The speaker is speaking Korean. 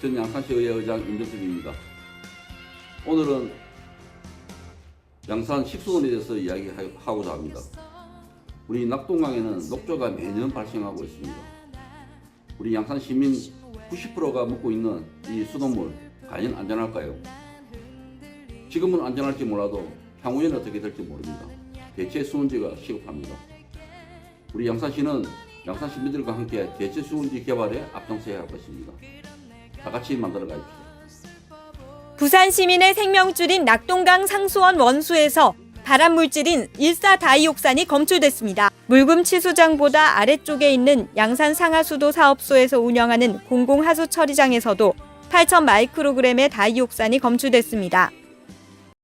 전 양산시의회 의장 임정섭입니다. 오늘은 양산 식수원에 대해서 이야기하고자 합니다. 우리 낙동강에는 녹조가 매년 발생하고 있습니다. 우리 양산 시민 90%가 먹고 있는 이 수돗물 과연 안전할까요? 지금은 안전할지 몰라도 향후에는 어떻게 될지 모릅니다. 대체 수원지가 시급합니다. 우리 양산시는 양산 시민들과 함께 대체 수원지 개발에 앞장서야 할 것입니다. 다 같이 만들어 가십시오. 부산 시민의 생명줄인 낙동강 상수원 원수에서 발암 물질인 일사다이옥산이 검출됐습니다. 물금 치수장보다 아래쪽에 있는 양산 상하수도 사업소에서 운영하는 공공하수 처리장에서도 8,000 마이크로그램의 다이옥산이 검출됐습니다.